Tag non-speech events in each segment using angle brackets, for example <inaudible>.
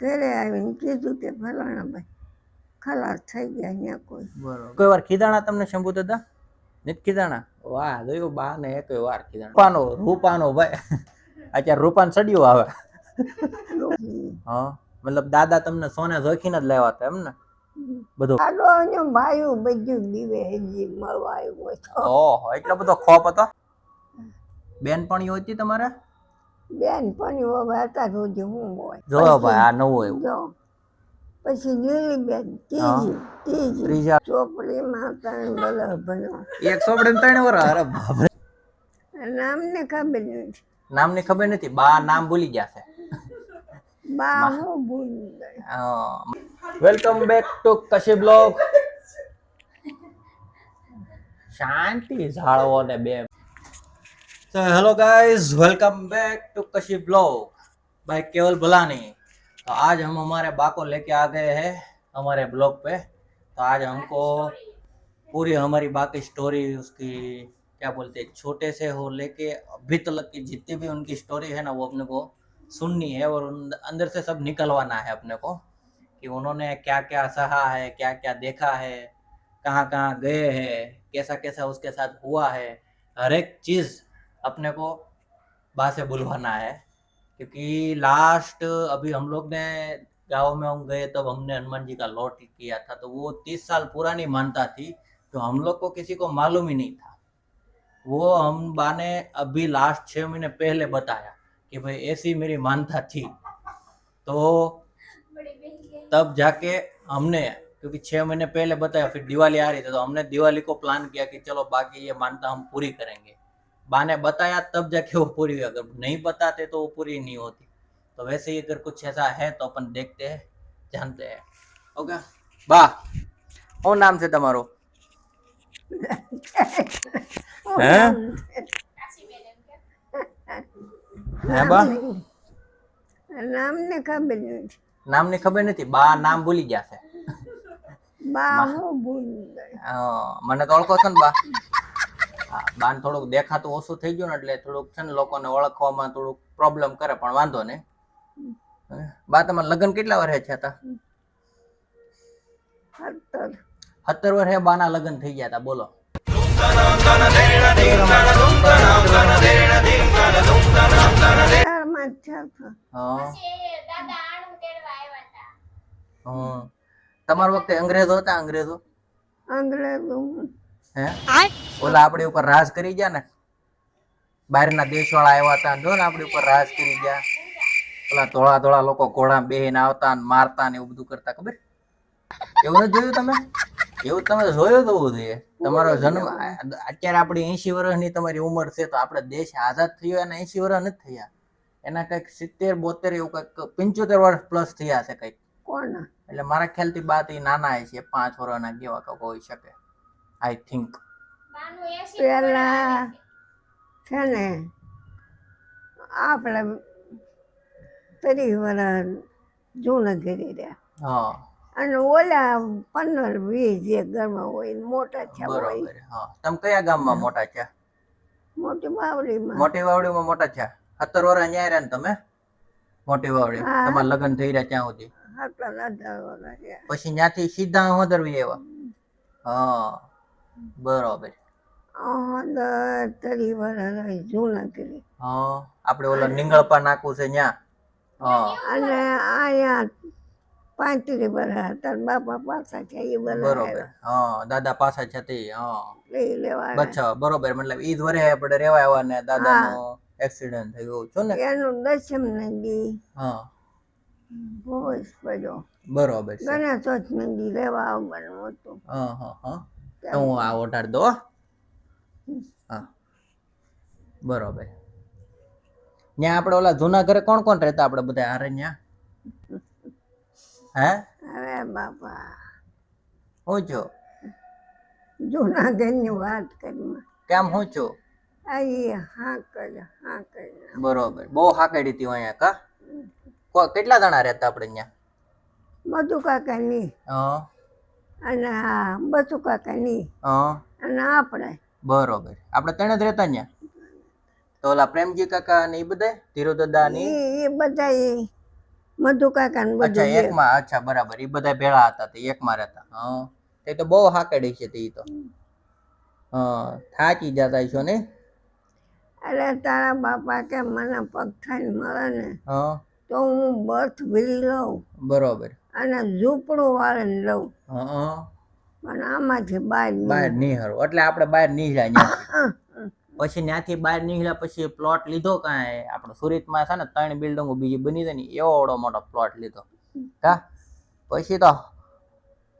ઘરે આવીને કીધું કે ફલાણા ભાઈ ખલાસ થઈ ગયા અહીંયા કોઈ. બરોબર. કોઈ વાર ખીદાણા તમને શંભુ દાદા? નથી ખીદાણા? વાહ જોયું બા ને એક વાર ખીદાણા. રૂપાનો રૂપાનો ભાઈ. અત્યારે રૂપાન સડિયું આવે. હા મતલબ દાદા તમને સોને જોખીને જ લેવા હતા એમ ને? બધું. આડો અહીંયા ભાયું બધું દીવે હજી મળવા આવ્યો હતો ઓહો એટલો બધો ખોપ હતો? બેનપણીઓ હતી તમારે? બેન પણ હવે રોજે હું હોય. જોયો ભાઈ આ નવું એવું. જો પછી નીલીબેન ત્રીજી ત્રીજી ત્રીજા. ચોપડીમાં ત્રણ બલર ભણવા એક ચોપડી ત્રણ વર અરે બાપ. નામને ખબર નથી. નામની ખબર નથી બા નામ ભૂલી ગયા છે. બા હું ભૂલી ગઈ. Welcome back to Kashi blog? શાંતિ જાળવો ને બે तो hello guys welcome back to Kashi blog by Keval Bhalani तो आज हम हमारे बा को लेके आ गए हैं हमारे ब्लॉग पे। तो आज हमको पूरी हमारी बा की स्टोरी उसकी, क्या बोलते हैं, छोटे से हो लेके अभी तक की जितनी भी उनकी स्टोरी है ना, वो अपने को सुननी है और अंदर से सब निकलवाना है अपने को कि उन्होंने क्या क्या सहा है क्या क्या देखा है कहाँ कहाँ गए हैं कैसा कैसा उसके साथ हुआ है, हर एक चीज़ अपने को बा से बुलवाना है, क्योंकि लास्ट अभी हम लोग ने गाँव में हम गए, तब हमने हनुमान जी का लौट किया था तो वो तीस साल पुरानी मानता थी तो हम लोग को किसी को मालूम ही नहीं था। वो हम बा ने अभी लास्ट छः महीने पहले बताया कि भाई ऐसी मेरी मानता थी। तो तब जाके हमने, क्योंकि छः महीने पहले बताया, फिर दिवाली आ रही थी तो हमने दिवाली को प्लान किया कि चलो बाकी ये मानता हम पूरी करेंगे। बा ने बताया तब जाके वो पूरी हुई अगर नहीं बताते तो वो पूरी नहीं होती तो वैसे ही अगर कुछ ऐसा है तो अपन देखते हैं जानते हैं ओके बा શું નામ છે તમારું હે હે બા નામને ખબર નથી નામની ખબર નથી બા નામ ભૂલી ગયા છે બા હું ભૂલી ગઈ હા, મને તો ઓળખો છો ને બા હા બાન થોડુંક દેખાતું ઓછું થઈ ગયું ને એટલે થોડુંક છે ને લોકોને ઓળખવામાં થોડુંક પ્રોબ્લેમ કરે પણ વાંધો નહીં. હે? બા તમારા લગ્ન કેટલા વર્ષે છે હતા? સત્તર. વર્ષે બાના લગ્ન થઈ ગયા હતા બોલો. તમારા વખતે અંગ્રેજો હતા અંગ્રેજો? અંગ્રેજો. હે? ઓલા આપણી ઉપર રાજ કરી ગયા ને? બહારના દેશ વાળા આવ્યા હતા જો ને આપણી ઉપર રાજ કરી ગયા. ઓલા ધોળા ધોળા લોકો ઘોડા બેહીને આવતા ને મારતા ને એવું બધું કરતા ખબર? એવું નથી જોયું તમે? એવું તમે જોયું તો હોવું જોઈએ તમારો જન્મ અત્યારે આપણી એંશી વર્ષની તમારી ઉંમર છે તો આપણે દેશ આઝાદ થયો એના એંશી વર્ષ નથી થયા. એના કંઈક સિત્તેર બોતેર એવું કંઈક પંચોતેર વર્ષ પ્લસ થયા છે કંઈક. કોણ? એટલે મારા ખ્યાલથી બાત એ નાના છે પાંચ વર્ષના કેવા કંઈક હોઈ શકે. આઈ થિંક પેલા છે ને આપણે ત્રીસ વર્ષ જૂના ઘરે રહ્યા. હા. અને ઓલા પંદર વીસ જે ઘરમાં હોય મોટા છે હોય. હા. તમે કયા ગામમાં મોટા છે મોટી વાવડીમાં. મોટી વાવડીમાં મોટા છે સત્તર વર્ષ અહીંયા રહ્યા ને તમે? મોટી વાવડી. તમારા લગ્ન થઈ રહ્યા ત્યાં સુધી? પછી ત્યાંથી સીધા હોદરવી આવ્યા? હા. બરોબર. અંદર ત્રીસ વર્ષ રહી જૂના ઘરે હા આપણે ઓલા નિંગળપા નાખવું છે ત્યાં હા. અને અહીંયા પાંત્રીસ વર્ષ હતા બાપા પાછા છે એ બરોબર. હા દાદા પાછા છે તે હા. લઈ લેવા બરોબર. મતલબ ઈ જ વરે આપણે રેવા આવ્યા ને દાદાનો એક્સિડન્ટ થયો છો ને? એનું દશમ નદી. હા. ભોજ પડ્યો. બરોબર છે. ગણેશ નદી લેવા આવવાનું હતું. હા હા હા. હું આ ઓઢાર દો હા. બરોબર. ત્યાં આપણે ઓલા જૂના ઘરે કોણ કોણ રહેતા આપણે બધા હારે ત્યાં હે? અરે બાપા. હું છો? જૂના ઘરની વાત કરી. કેમ હું છું? બરોબર. બહુ હાકડી હતી અહીંયા કા? કેટલા જણા રહેતા આપણે ત્યાં મધુ કાકાની હા. અને આ બસુ કાકાની હા. અને આપણે. બરોબર. આપણે ત્રણે જ રહેતા ત્યાં તો ઓલા પ્રેમજી કાકા ને એ બધા ધીરુ દાદા ને એ એ મધુ કાકા ને અચ્છા એકમાં? અચ્છા બરાબર. એ બધા ભેળા હતા તે એકમાં રહેતા. હા. તે તો બહુ હાકડી છે તે તો. હા. થાકી જતા છો ને? અરે તારા બાપા કે મને પગ થઈને મળે ને હા. તો હું બર્થ વ્હીલ લઉં. બરોબર. અને ઝૂંપડું વાળીને લઉં. હા હા. પણ આમાંથી બહાર બહાર નહીં. નહીં હરો એટલે આપણે બહાર નીકળ્યા જાય પછી ત્યાંથી બહાર નીકળ્યા પછી પ્લોટ લીધો કાંઈ? આપણે સુરતમાં છે ને ત્રણ બિલ્ડિંગો બીજી બની છે ને એવો એવડો મોટો પ્લોટ લીધો. કા? પછી તો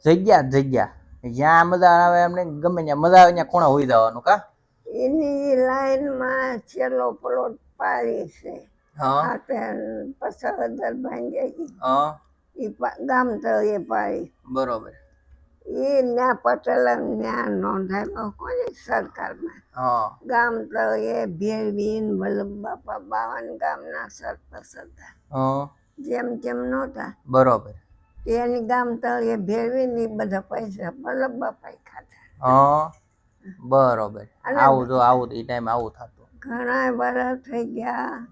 જગ્યા જગ્યા. જ્યાં મજા આવે એમને ગમે ત્યાં મજા આવે ત્યાં ખૂણા હોઈ જવાનું કા? એની લાઈનમાં છેલ્લો પ્લોટ પાડી છે. હા. આપે પચાસ હજાર ભાંગી હા. એ ગામ તળે પાડી. બરોબર. એ ના પટેલ જ્ઞાન નોંધાયેલો કોની સરકારમાં? ગામ તળે ભેળવીન વલ્લભ બાપા બાવન ગામના સરપંચ હતા. જેમ જેમ નહોતા. બરોબર. એની ગામ તળે ભેળવીને બધા પૈસા વલ્લભ બાપા ખાતા બરોબર. આવું જો આવું એ ટાઈમ આવું થતું. ઘણા વર્ષ થઈ ગયા.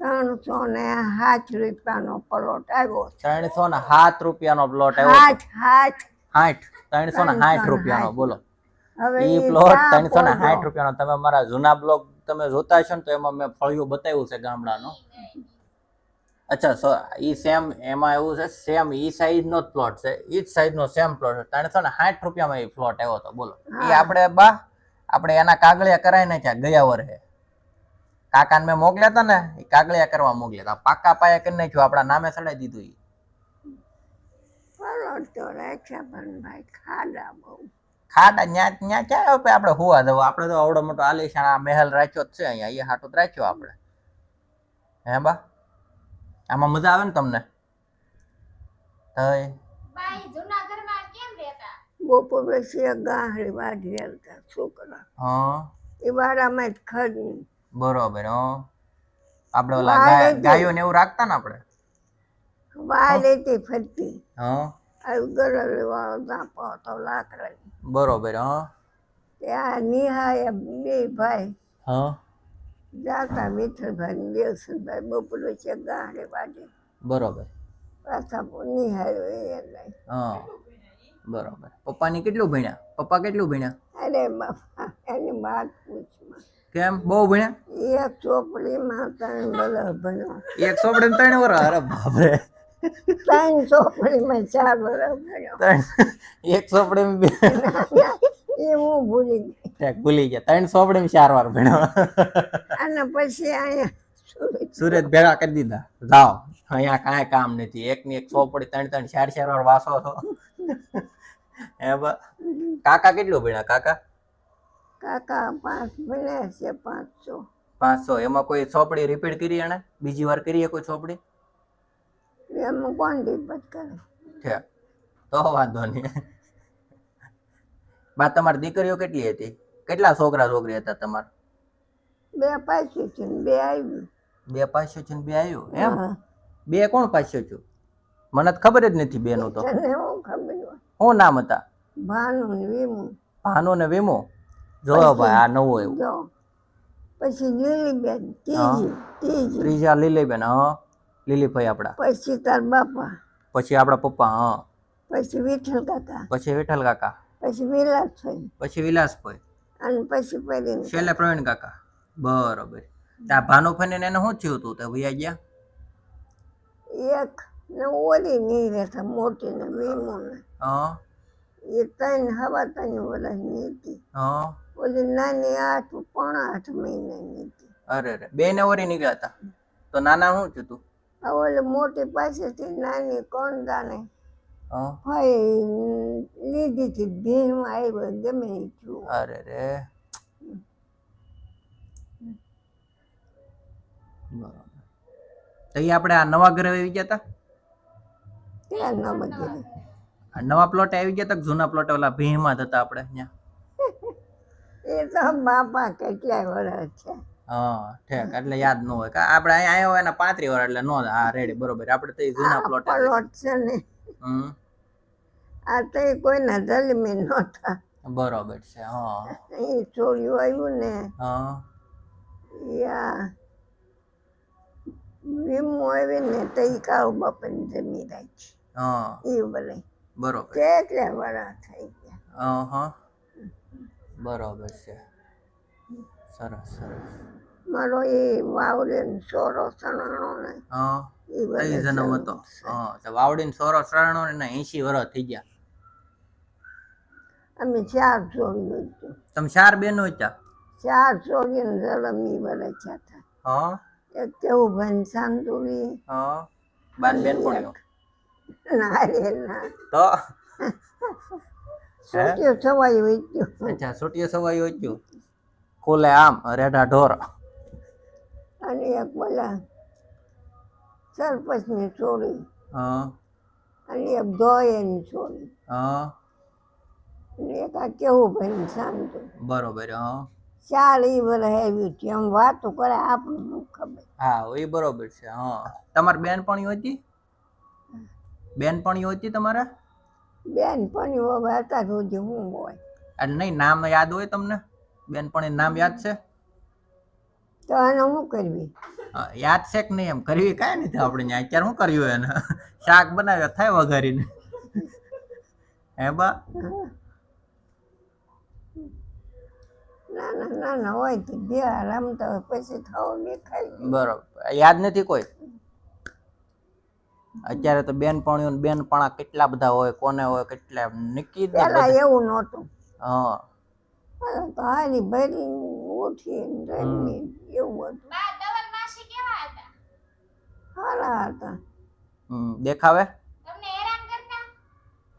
ત્રણસો ને સાત રૂપિયાનો પ્લોટ આવ્યો ત્રણસો ને સાત રૂપિયાનો પ્લોટ આવ્યો સાત સાત સાઠ ત્રણસો ને સાઠ રૂપિયાનો બોલો. ઈ પ્લોટ ત્રણસો ને સાઠ રૂપિયાનો. તમે મારા જૂના બ્લોગ તમે જોતા છો ને તો એમાં મેં ફળિયું બતાવ્યું છે ગામડાનો. અચ્છા સો ઈ સેમ એમાં એવું છે સેમ ઈ સાઈઝ નો જ પ્લોટ છે. ઈ જ સાઈઝ નો સેમ પ્લોટ છે. ત્રણસો ને સાઠ રૂપિયામાં એ પ્લોટ આવ્યો હતો બોલો. એ. આપણે બા આપણે એના કાગળિયા કરાવી નાખ્યા ગયા વર્ષે. કાકાને મેં મોકલ્યા હતા ને એ કાગળિયા કરવા મોકલ્યા હતા પાકા પાયા કરી નાખ્યું આપણા નામે ચડાવી દીધું એ તો રાખ્યા ખાડા બહુ. ખાડા ન્યા ન્યા ક્યાં આપે? આપણે હોવા જવું. આપણે તો આવડો મોટો આલીશાન આ મહેલ રાખ્યો જ છે અહીંયા. એ હાટું રાખ્યો આપણે. હે બા? આમાં મજા આવે ને તમને? તય. બાઈ જૂના ઘરમાં કેમ રહેતા? બપોર વાઢી આવતા છોકરા. હા. એ વાડામાં જ ખરી. બરોબર હો. આપણે ઓલા ગાય- ગાયો ને એવું રાખતા ને આપણે વાડેથી ફરતી. હા. આવી ગરડ વાળો દાંપો હતો લાકડાની બરોબર હા. નિહાય બે ભાઈ હા. જાતા વિઠ્ઠલભાઈ ને દેવસનભાઈ બપોરે છે ગાહડી વાઢી બરોબર. પાછા એ લઈ. હા. બરોબર. પપ્પાની કેટલું ભણ્યા? પપ્પા કેટલું ભણ્યા? અરે બાપા એની વાત પૂછમાં કેમ? બહુ ભણ્યા? એક ચોપડીમાં ત્રણ બધા ભણ્યો. એક ચોપડી ત્રણ વર્ષ અરે બાપરે. ત્રણ ચોપડીમાં ચાર બધા ભણ્યો. <laughs> એક સોપડે બે એ હું ભૂલી ગઈ. ભૂલી ગયા. ત્રણ સોપડે ચાર વાર ભણ્યો. અને પછી અહીંયા સુરત ભેગા કરી દીધા. જાઓ. અહીંયા કાંઈ કામ નથી. એક ની એક ચોપડી ત્રણ ત્રણ ચાર ચાર વાર વાસો છો. એ કાકા કેટલું ભણ્યા? કાકા? કાકા પાંચ મળ્યા છે પાંચસો. પાંચસો. એમાં કોઈ ચોપડી રિપીટ કરી એને? બીજી વાર કરીએ કોઈ ચોપડી? એમાં કોણ રિપીટ કરે. છે. તો વાંધો નહીં. બા તમારી દીકરીઓ કેટલી હતી? કેટલા છોકરા છોકરી હતા તમારા? બે પાછું છે ને બે આવ્યું. બે પાછો છે ને બે આવ્યું? એમ? બે કોણ પાછો છું? મને તો ખબર જ નથી બેનું તો. હું નામ હતા? ભાનુ ને વિમુ. ભાનુ ને વીમો? જોયો ભાઈ આ નવો એવું પછી લીલીબેન ત્રીજી ત્રીજી ત્રીજા લીલીબેન હા લીલીભાઈ આપણા પછી તાર બાપા પછી આપણા પપ્પા હા પછી વિઠ્ઠલ કાકા પછી વિઠ્ઠલ કાકા પછી વિલાસભાઈ પછી વિલાસભાઈ અને પછી પરીને છેલ્લે પ્રવીણ કાકા બરોબર ત્યાં ભાનુભાઈ ને એને શું થયું હતું તે ભૈયા ગયા એક ને ઓલી નહીં રહેતા મોટી ને વીમો ને હા એ ત્રણ હવા ત્રણ વર્ષની હતી હા ઓલી નાની આઠ પોણા આઠ મહિનાની હતી. અરે અરે બે નવરી નીકળ્યા હતા. તો નાના શું થયું તું? આ ઓલી મોટી પાસેથી નાની કોણ જાણે હા. ભાઈ લીધી હતી ભીમ આવ્યો ગમે થયું. અરે રે તો એ આપણે આ નવા ઘરે આવી ગયા હતા ક્યાં ન બગીરે આ નવા પ્લોટ આવી ગયા હતા જૂના પ્લોટ ઓલા ભીમમાં હતા આપણે ત્યાં એ તો બાપા કેટલાય વર્ષ છે. હા ઠેક એટલે યાદ ન હોય. કા આપણે અહીંયા આવ્યો એના પાંત્રી વાર એટલે નો હા રેડી બરોબર. આપણે તો જૂના પ્લોટ પલોટ છે ને. આ તો ય કોઈના જલમી નહોતા બરોબર છે હા. એ છોડ્યું આવ્યું ને. હા. યા વીમો આવી ને તો એ કાળુ બાપાને જમી રાખી. હા. એ ભલે. બરોબર. કેટલા વરા થઈ ગયા. હા. બરોબર છે. સરસ સરસ. મારો એ વાવડે ને સોરો સણાણો ને હા એ જન્મ હતો. હા તો વાવડીને સોરો શ્રાવણો ને 80 વર્ષ થઈ ગયા. અમે ચાર જોડી તમે ચાર બેનો હતા ચાર ચોરીને જલમી વરે થયા હતા. હા. એક કેવું ભંસાન સાંતુરી હા બાર પણ ના રે ના. તો? <laughs> સોટ્યો છવાઈ ગયો. અચ્છા છોટીએ સવાઈ હોચ્યું ખોલે આમ રેઢા ઢોર. અને એક બોલા સરપંચની છોડી હા. અને એક ધોયેની છોડી હા. એક આ કેવું ભાઈ સાંતું બરોબર હા. ચાર એ બધા હેવી આમ વાતો કરે આપણું શું ખબર. હા એ બરોબર છે હા. તમારી બેનપણીઓ હતી? બેનપણીઓ હતી તમારે? બેન પણ હવે હતા સુધી હું હોય. અને નહીં નામ યાદ હોય તમને? બેનપણી નામ યાદ છે? તો એને શું કરવી? યાદ છે કે નહીં એમ? કરવી કાંઈ નથી આપણે ત્યાં અત્યારે શું કર્યું એને? શાક બનાવ્યા થાય વઘારીને. હે બા? ના ના ના હોય તો બે રમતા પછી પછી બે ખાઈ બરોબર. યાદ નથી કોઈ? અત્યારે તો બેનપણીઓ ને બેનપણા કેટલા બધા હોય કોને હોય કેટલા નક્કી જ પેલા એવું નહોતું. હા. પેલા તો હારી ભરી ઉઠી રમી એવું હતું. બા ધવલ માસી કેવા હતા? સારા હતા. દેખાવે? તમને હેરાન કરતા?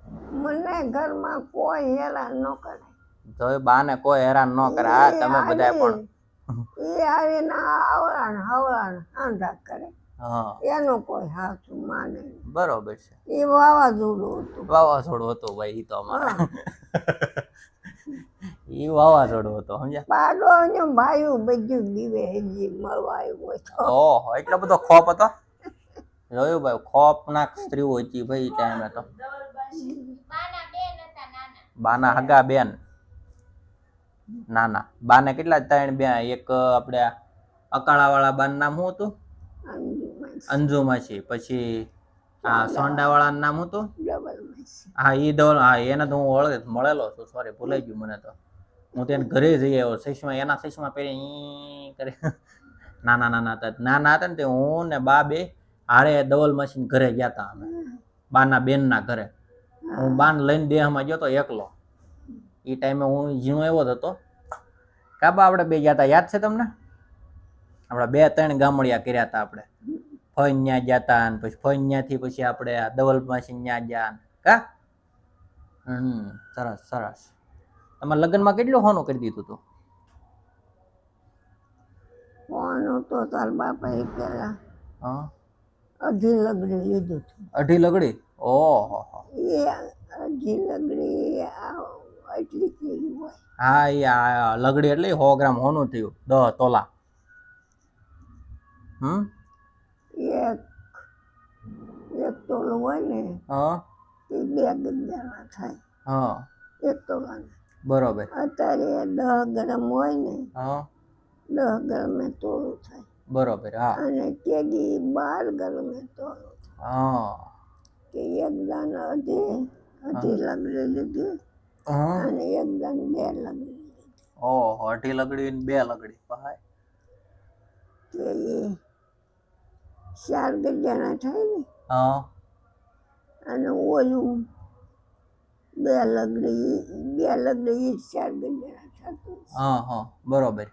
हाँ। મને ઘરમાં કોઈ હેરાન ન કરે. તો એ બાને કોઈ હેરાન ન કરે. આ તમે બધા પણ એ આવીને આવરણ હવડાણ આંધા કરે. એનું કોઈ સાચું માને નહીં. બરોબર છે. એ વાવાઝોડું હતું. વાવાઝોડું હતું ભાઈ તો અમારા. એ વાવાઝોડું હતો સમજ્યા? પાડો અને ભાઈ બધું દીવે હજી મળવા આવ્યો હોય તો. ઓહો એટલો બધો ખોપ હતો? જોયું ભાઈ ખોપનાક સ્ત્રીઓ હતી ભાઈ ટાઈમે તો. બાના બેન હતા નાના. બાના હગા બેન. નાના. બાને કેટલા ત્રણ બે એક આપણે અકાળાવાળા બાન નામ શું હતું? અંજુમાં અંજુ માસી પછી આ સોંડાવાળાનું નામ હતું? હા એ ડબલ હા એને તો હું ઓળખ મળેલો છું સોરી ભૂલાઈ ગયું મને તો. હું તેને ઘરે જઈ આવ્યો સસમા એના સસમા પહેરી ઈ કરે. નાના નાના હતા નાના હતા ને તે હું ને બા બે હારે ડબલ મશીન ઘરે ગયા હતા અમે. બાના બેનના ઘરે. હું બાન લઈને દેહમાં ગયો તો એકલો. એ ટાઈમે હું ઝીણો એવો જ હતો. કાબા આપણે બે ગયા હતા યાદ છે તમને? આપણે બે ત્રણ ગામડિયા કર્યા હતા આપણે. ફઈન ન્યા ગયા પછી ફઈન ન્યાથી પછી આપણે આ મશીન ન્યા ગયા ને. કા? હમ સરસ સરસ. તમારા લગ્નમાં કેટલું હોનું કરી દીધું તું? હોનું તો તાર બાપાએ પેલા હા? અઢી લગડી લીધું હતું અઢી લગડી? ઓહો એ અઢી લગડી એટલી કેવી હોય. હા એ આ લગડી એટલે સો ગ્રામ હોનું થયું દસ તોલા. હમ? એક તોલો હોય ને હા. એ બે ગજાના થાય. હા. એક તોલાના બરોબર. અત્યારે દસ ગ્રામ હોય ને હા. દસ ગ્રામે તોલું થાય. બરોબર હા. અને તેડી બાર ગ્રામે તોલું થાય. હા. કે એક દાન અઢી અઢી લગડી લીધી અને એક દાન બે લગડી લીધી. ઓહો અઢી લગડી ને બે લગડી ભાઈ. કે ચાર ગજાના થાય ને અને ઓલું બે લગડી બે લગ્ન ઈ ચાર ગદ્દાના થતું. હા હા બરોબર.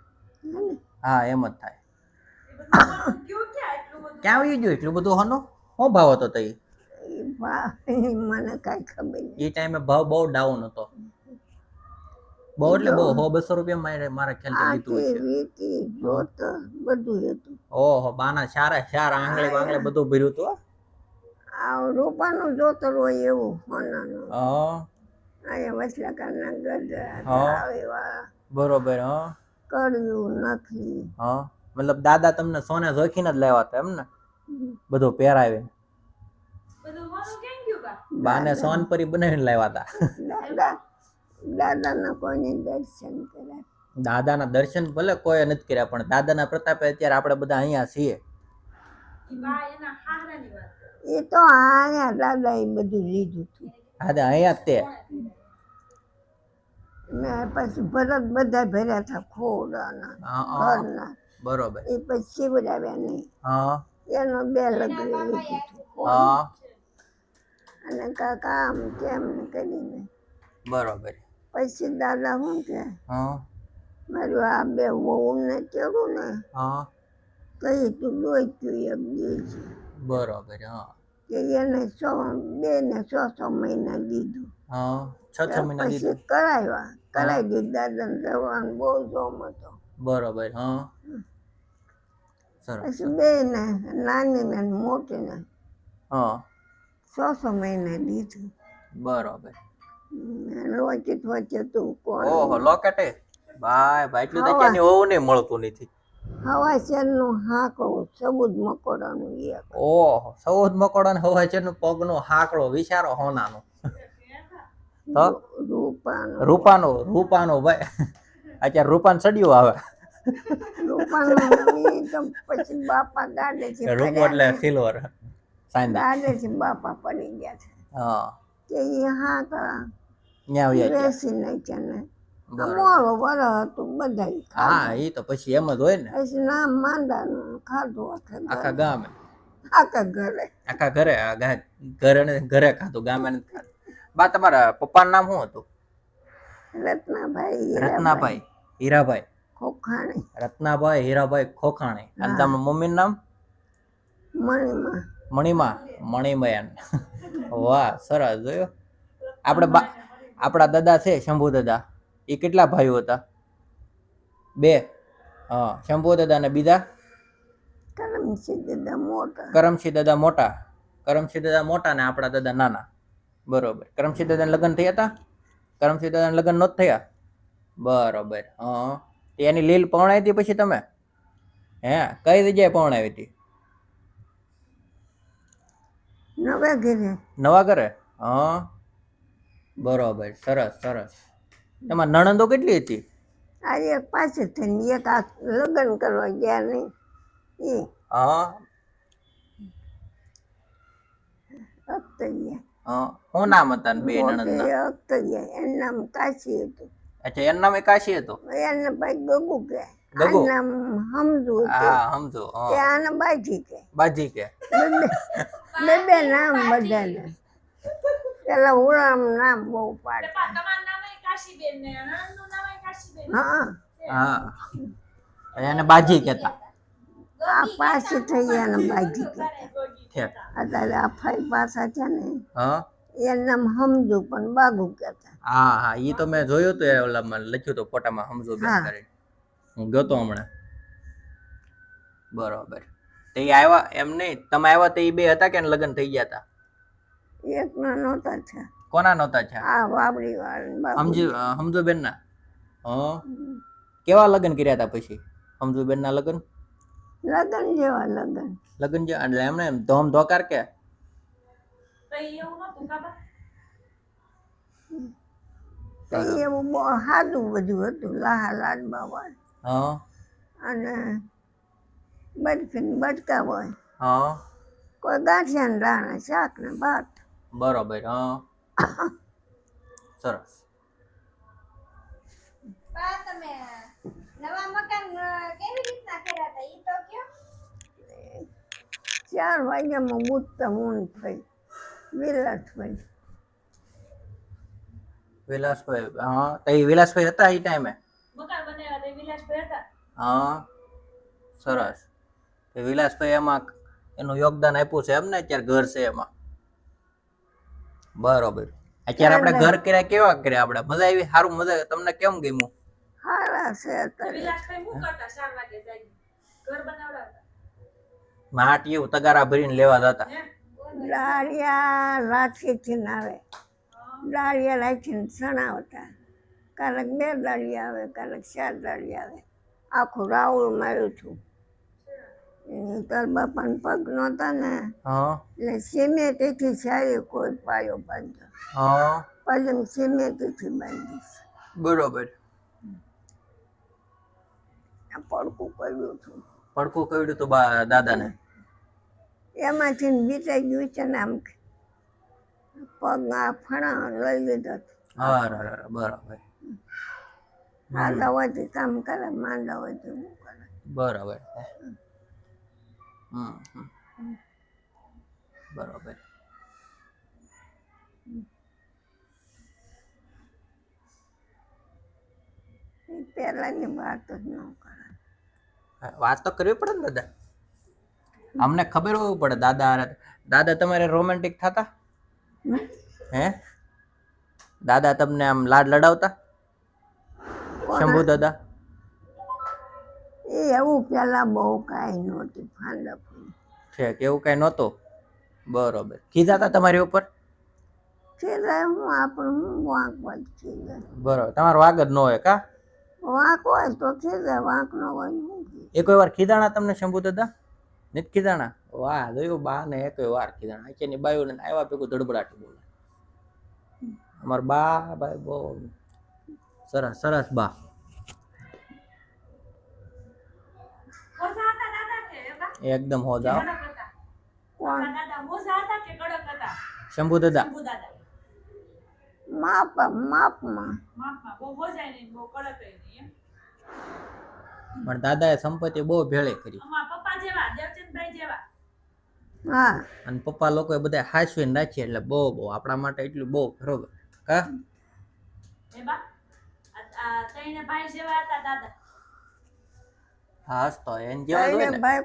હે એમ જ થાય. ક્યાં આવી ગયું એટલું બધું હનો? શું ભાવ હતો તઈ? મને કાંઈ ખબર નહીં. એ ટાઈમે ભાવ બહુ ડાઉન હતો. બહુ એટલે બહુ હો બસો રૂપિયા મારે મારા ખ્યાલ લીધું છે બધું હતું. ઓહો બાના સારા સારા આંગળે બાંગળી બધું ભર્યું હતું રૂપાનું જોતર હોય એવું સોનાનું હા. અહીંયા વચલાકારના ગજરા હા. એવા બરોબર હા. કર્યું નથી હા. મતલબ દાદા તમને સોને જોખીને જ લેવા હતા એમ ને? બધું પહેરાવે બાને સોનપરી બનાવીને લાવ્યા હતા. દાદા દાદાના કોઈને દર્શન કર્યા. દાદાના દર્શન ભલે કોઈ નથી કર્યા પણ દાદાના પ્રતાપે અત્યારે આપણે બધા અહીંયા છીએ. એ તો આયા દાદા એ બધું લીધું હતું હા અહીંયા તે. ને પછી ભરત બધા ભર્યા હતા ખોડાના. ઘરના. બરોબર. એ પછી શિવડાવ્યા નહીં. હા. એનો બે લગ્ન લીધું હતું હા. અને કાકા આમ કેમ ને કરીને. બરોબર. પછી દાદા શું કે હા. મારું આ બે વહુને કેવું ને? હા. તો એ તું દોચ્યું એક દીધ બરોબર હા. કે એને સો બે ને છ છ મહિના દીધું. હા છ છ મહિના દીધું. કરાવ્યા. કરાવી દીધું દાદાને રહેવાનું બહુ જોમ હતો. બરોબર હા. સરસ બે ને નાની ને મોટી ને હા. છ છ મહિના દીધું. બરોબર. લોચિત વચ્ચે તું કોણ? ઓહો લોકેટે? ભાઈ ભાઈ એટલું તો ક્યાંની હોવું નહીં મળતું નથી. હવા નું હાકડું સબુદ મકોડાનું એક. ઓહો સબુદ મકોડા ને હવા છે પગનો હાકડો વિચારો હોનાનો. તો? રૂપાનો. રૂપાનો રૂપાનો ભાઈ. અત્યારે રૂપાન સડ્યું આવે. રૂપાનો એકદમ તો પછી બાપા ગાડે છે રૂપ એટલે સિલ્વર. સાંદા ગાડે છે બાપા પડી ગયા છે. હા. કે એ હાકડા. ન્યા વ્યા ગયા. બેસી નાખ્યા મોડો વર હતું બધા હા એ તો પછી એમ જ હોય ને. પછી નામ માંદાનું ખાધું આખે આખા ગામે. આખા ઘરે. આખા ઘરે ઘરે ને ઘરે ખાધું ગામે નથી ખાધું. બા તમારા પપ્પાનું નામ શું હતું? રત્નાભાઈ રત્નાભાઈ હીરાભાઈ. ખોખાણી. રત્નાભાઈ હીરાભાઈ ખોખાણી. અને. તમારા મમ્મીનું નામ? મણિમા. મણિમા મણિમયન. <laughs> વાહ સરસ જોયો. આપણે બા આપણા દાદા છે શંભુ દાદા. એ કેટલા ભાઈઓ હતા? બે. હા શંભુ દાદા ને બીજા? કરમસી દાદા મોટા. કરમસિંહ દાદા મોટા. કરમસિંહ દાદા મોટા ને આપણા દાદા નાના. બરોબર. કરમસિંહ દાદાને લગ્ન થયા હતા? કરમસિંહ દાદાને લગ્ન નહોતા થયા? બરોબર. હા. એની લીલ પૌણાવી હતી પછી તમે? હે કઈ જગ્યાએ પૌણાવી હતી? નવા ઘરે. નવા ઘરે? હા. બરોબર. સરસ સરસ. એમાં નણંદો કેટલી હતી? આ એક પાછી થઈને એક આ લગ્ન કરવા ગયા નહીં એ. હા. અખ્તરિયા હા. નામ હતા બે નણંદના? મોટી એનું નામ કાશી હતું. અચ્છા એનું નામ એકાશી હતો? એને ભાઈ ગગુ કે. ગગુ? નામ હમજુ હા સમજો કે આને બાજી કે. બાજી કે. બે બે નામ બધાને. પેલા હું નામ બહુ પાડે હા હા. એને બાજી કહેતા. આ પાસે થઈ એને બાજી કે અત્યારે આ ફાઈ પાસા છે ને હા. એનું નામ પણ બાગુ કહેતા. હા હા. એ તો મેં જોયું હતું એ ઓલામાં લખ્યું હતું ફોટામાં સમજુ બેન હા. કરીને. હું ગયો તો હમણાં. બરોબર. તે આવ્યા એમ નહીં. તમે આવ્યા તે એ બે હતા કે લગ્ન થઈ ગયા હતા એક ના નહોતા છે કોના નહોતા છે? આ વાવડી વાળા સમજુ ના હા? કેવા લગ્ન કર્યા હતા પછી? સમજુ બેન ના લગ્ન? લગ્ન જેવા લગ્ન. લગ્ન જે એટલે એમને એમ ધોમ ધોકાર કે? એવું બહુ સાદું બધું હતું લાહા લાડ બાબા હા? અને બરફીન બટકા હોય. હા? કોઈ ગાંઠિયા દાણા શાક ને ભાત. બરોબર હા. સરસ. તમે નવા મકાન કેવી રીતના કર્યા હતા ઈ તો કયો? ચાર વાગ્યામાં મૂકતા મૂન થઈ. વિલાસભાઈ. વિલાસભાઈ હા તો એ વિલાસભાઈ હતા એ ટાઈમે હા સરસ. વિલાસભાઈ એમાં એનું યોગદાન આપ્યું છે એમ ને અત્યારે ઘર છે એમાં? બરોબર. અત્યારે આપણે ઘર કર્યા કેવા કર્યા આપણે? મજા આવી? સારું મજા. તમને કેમ ગમ્યું? હારા છે માટી એવું તગારા ભરીને લેવા જતા. દાળિયા લાઠી થી આવે. દાળિયા લાઠી સણાવતા ક્યારેક બે દાળિયા આવે ક્યારેક ચાર દાળિયા આવે. આખું રાઉલ માર્યું છું તાર બાપાને પગ નહોતા ને. એટલે સિમેન્ટથી સારી કોઈ પાયો બાંધ્યો. હા. પલંગ સિમેન્ટથી બાંધીશ બરોબર. આ પડકું કર્યું છું પડકું કર્યું તું બા દાદાને? એમાંથી ને બીજાઈ ગયું છે ને આમ પગ આ ફણા લઈ લીધો બરાબર. માંદા હોય તો કામ કરે માંદા હોય તો બરાબર. બરાબર. પહેલાની વાત જ ન કરે વાત તો કરવી પડે ને દાદા. અમને ખબર હોવી પડે દાદા દાદા તમારે રોમેન્ટિક થતા? હે? દાદા તમને આમ લાડ લડાવતા? શંભુ દાદા? એ એવું પહેલાં બહુ કાંઈ નહોતી ફૂલી છે કે એવું કાંઈ નહોતું? બરોબર. કીધા હતા તમારી ઉપર? ખીજાય હું આપણે હું વાંક વાત ખીજાય બરોબર. તમારો વાગ જ ન હોય કા? વાંક હોય તો ખીજાય વાંક ન હોય એ કોઈ વાર ખીદાણા તમને શંભુ દાદા? નથી ખીદાણા વાહ જોયું બા ને એક વાર ખીદાણા અત્યારની બાયું ને આવ્યા ભેગું ધડબડાટી બોલે. અમાર બા ભાઈ બહુ સરસ સરસ બા મોજા હતા દાદા કે એવા? એકદમ હો જાઓ કડક હતા. કોણ આપણા દાદા મોજા હતા કે કડક હતા? શંભુ દાદા શંભુ માપ માપમાં. પણ દાદાએ સંપત્તિ બહુ ભેળે કરી અમારા પપ્પા જેવા, દેવચંદભાઈ જેવા. હા અને પપ્પા લોકોએ બધા હાસવીને રાખી એટલે બહુ બહુ આપણા માટે એટલું બહુ બરોબર કા એ બા? આ- આ ત્રણે ભાઈ જેવા હતા દાદા. હા તો એને જેવા ભાઈ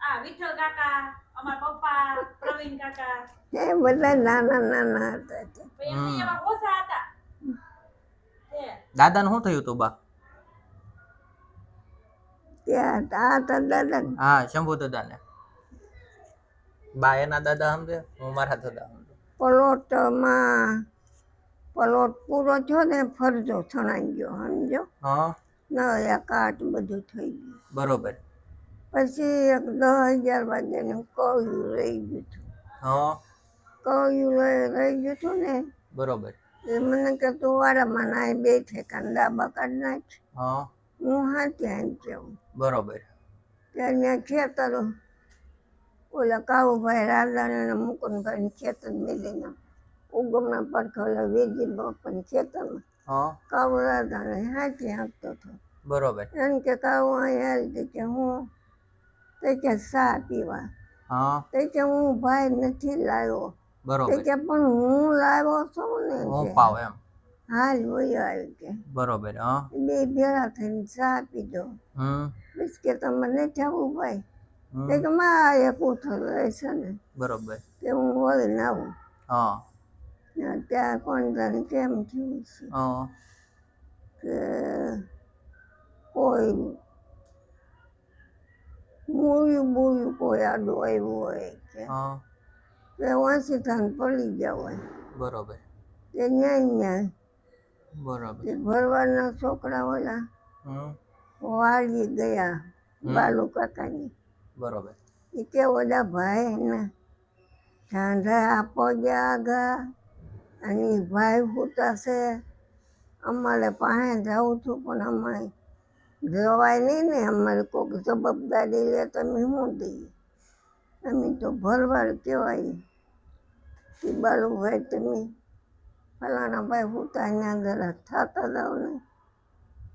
આ વિઠ્ઠલ કાકા, અમારા પપ્પા, પ્રવીણ કાકા. એ બધા નાના નાના હતા. પછી એવા મોજા હતા. દાદાને શું થયું તું બા? ત્યાં આ દાદા. હા શંભુ દાદાને. બા એના દાદા સમજે હું મારા દાદા સમજુ. પલોટમાં પલોટ પૂરો થયો ને ફરજો છણાઈ ગયો સમજો? હા. નયા કાટ બધું થઈ ગયું. બરોબર. પછી એક દસ હજાર વાગ્યાનું કયું રહી ગયું હતું. હા. કયું રહી રહી ગયું હતું ને? બરોબર. એ મને કે તું વારામાં ના બે ઠેકાને ડાબા કાઢ નાખ. હા. હું હાથી આમ કેવું બરોબર. ત્યાં ખેતર ઓલા કાળુભાઈ રાજાને અને મુકુંદભાઈ ખેતર મેલીને ઉગમના પડખે વેજી બાપન ખેતરમાં હા. કાળુ રાજાને હાથી હાંકતો હતો. બરોબર. એમ કે કાળુ અહીંયા કે હું તે કે ચા પીવા હા. તે કે હું ભાઈ નથી લાવ્યો. બરોબર. કે પણ હું લાવ્યો છું ને હું પાવ એમ. હાલ વયો આવી કે. બરોબર હા. બે ભેળા થઈને ચા પીધો હમ. તમે નથી આવું ભાઈ? તે કે માં એક રહે છે ને. બરોબર. તે હું વળી આવું હા. ત્યાં કોણ જાણે કેમ થયું છે. હા. કે કોઈ મૂળ્યું બૂળ્યું કોઈ આડું આવ્યું હોય કે હા. તે વાંચી થઈને પડી ગયા હોય. બરોબર. તે ન્યાય ન્યાય. બરોબર. તે ભરવાના છોકરા ઓલા વાળી ગયા બાલુ કાકાની. બરોબર. એ કે ઓલા ભાઈ ને ઠાંડા આપો ગયા આગા અને ભાઈ હોતા છે અમારે પાસે જવું છું પણ અમારે જવાય નહીં ને અમારે કોઈક જવાબદારી લે તમે શું દઈએ? અમે તો ભરવાડ કહેવાય. કે બાલુભાઈ તમે ફલાણા ભાઈ હોતા ત્યાં જરા થતા જાઓ ને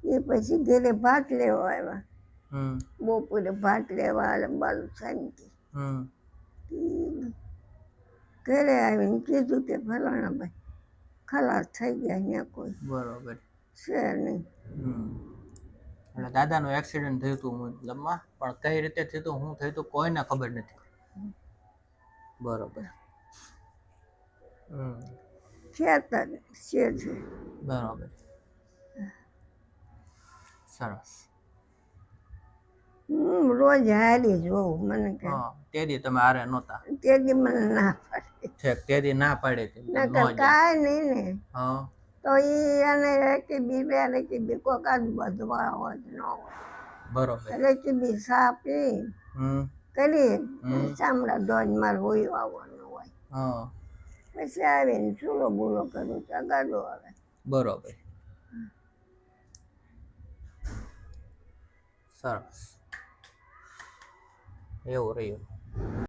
એ પછી ઘરે ભાત લેવા આવ્યા. બપોરે ભાત લેવા આવે બાલુ હમ. ઘરે આવીને કીધું કે ફલાણા ભાઈ ખલાસ થઈ ગયા અહીંયા કોઈ. બરોબર. છે નહીં. એટલે દાદાનું એક્સિડન્ટ થયું હતું મતલબમાં પણ કઈ રીતે થયું હતું હું થયું હતું કોઈને ખબર નથી. બરોબર. બરોબર. સરસ. હું રોજ હારી જોઉં મને કે. હા તે દી તમે હારે નહોતા. તે દી મને ના પાડે. ઠેક તે દી ના પાડી જાઓ. કાંઈ નહીં ને. હા. તો એ એને રેકી બી રેકી બી કોક જ બધવા હોય કે ન હોય. બરોબર. રેકી બી સાપી હમ. કરી. ચામડા દોડ માર હોય આવવાનું હોય. હા. પછી આવીને ચૂલો બૂલો કરું તો ગાડો આવે. બરોબર. સરસ. એવું રહ્યું.